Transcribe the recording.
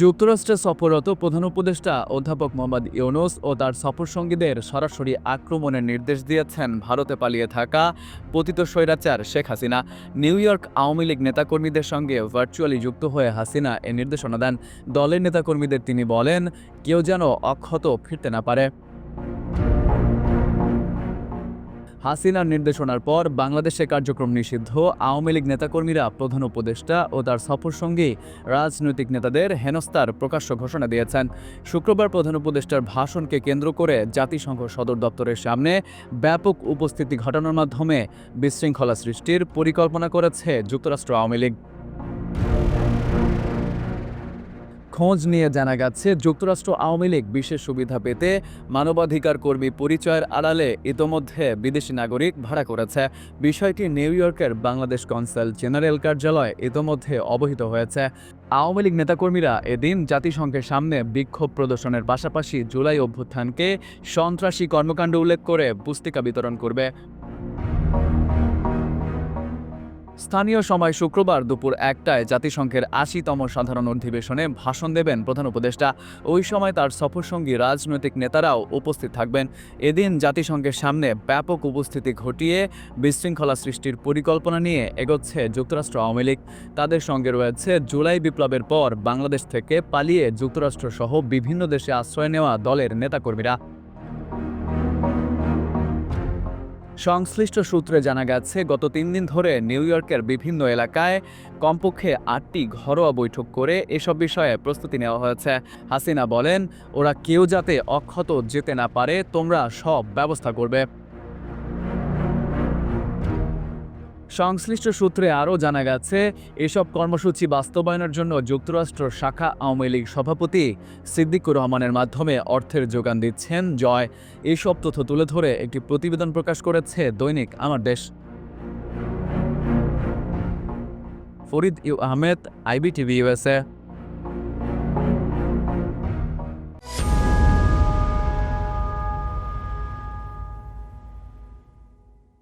যুক্তরাষ্ট্রে সফররত প্রধান উপদেষ্টা অধ্যাপক মোহাম্মদ ইউনুস ও তার সফরসঙ্গীদের সরাসরি আক্রমণের নির্দেশ দিয়েছেন ভারতে পালিয়ে থাকা পতিত স্বৈরাচার শেখ হাসিনা। নিউ ইয়র্ক আওয়ামী লীগ নেতাকর্মীদের সঙ্গে ভার্চুয়ালি যুক্ত হয়ে হাসিনা এ নির্দেশনা দেন। দলের নেতাকর্মীদের তিনি বলেন, কেউ যেন অক্ষত ফিরতে না পারে। হাসিনার নির্দেশনার পর বাংলাদেশে কার্যক্রম নিষিদ্ধ। আওয়ামী লীগ নেতাকর্মীরা প্রধান উপদেষ্টা ও তার সফর সফরসঙ্গী রাজনৈতিক নেতাদের হেনস্তার প্রকাশ্য ঘোষণা দিয়েছেন। শুক্রবার প্রধান উপদেষ্টার ভাষণকে কেন্দ্র করে জাতিসংঘ সদর দপ্তরের সামনে ব্যাপক উপস্থিতি ঘটানোর মাধ্যমে বিশৃঙ্খলা সৃষ্টির পরিকল্পনা করেছে যুক্তরাষ্ট্র আওয়ামী লীগ। খোঁজ নিয়ে জানা গেছে, যুক্তরাষ্ট্র আওয়ামী লীগ বিশেষ সুবিধা পেতে মানবাধিকার কর্মী পরিচয়ের আড়ালে ইতোমধ্যে বিদেশি নাগরিক ভাড়া করেছে। বিষয়টি নিউ ইয়র্কের বাংলাদেশ কনসাল জেনারেল কার্যালয় ইতোমধ্যে অবহিত হয়েছে। আওয়ামী লীগ নেতাকর্মীরা এদিন জাতিসংঘের সামনে বিক্ষোভ প্রদর্শনের পাশাপাশি জুলাই অভ্যুত্থানকে সন্ত্রাসী কর্মকাণ্ড উল্লেখ করে পুস্তিকা বিতরণ করবে। স্থানীয় সময় শুক্রবার দুপুর একটায় জাতিসংঘের আশিতম সাধারণ অধিবেশনে ভাষণ দেবেন প্রধান উপদেষ্টা। ওই সময় তার সফরসঙ্গী রাজনৈতিক নেতারাও উপস্থিত থাকবেন। এদিন জাতিসংঘের সামনে ব্যাপক উপস্থিতি ঘটিয়ে বিশৃঙ্খলা সৃষ্টির পরিকল্পনা নিয়ে এগোচ্ছে যুক্তরাষ্ট্র আওয়ামী লীগ। তাদের সঙ্গে রয়েছে জুলাই বিপ্লবের পর বাংলাদেশ থেকে পালিয়ে যুক্তরাষ্ট্রসহ বিভিন্ন দেশে আশ্রয় নেওয়া দলের নেতাকর্মীরা। সংশ্লিষ্ট সূত্রে জানা গেছে, গত তিন দিন ধরে নিউ ইয়র্কের বিভিন্ন এলাকায় কমপক্ষে আটটি ঘরোয়া বৈঠক করে এসব বিষয়ে প্রস্তুতি নেওয়া হয়েছে। হাসিনা বলেন, ওরা কেউ যাতে অক্ষত যেতে না পারে, তোমরা সব ব্যবস্থা করবে। সংশ্লিষ্ট সূত্রে আরও জানা গেছে, এসব কর্মসূচি বাস্তবায়নের জন্য যুক্তরাষ্ট্র শাখা আওয়ামী লীগ সভাপতি সিদ্দিকুর রহমানের মাধ্যমে অর্থের যোগান দিচ্ছেন। জয়, এসব তথ্য তুলে ধরে একটি প্রতিবেদন প্রকাশ করেছে দৈনিক আমার দেশ। Farid U Ahmed, IBTV USA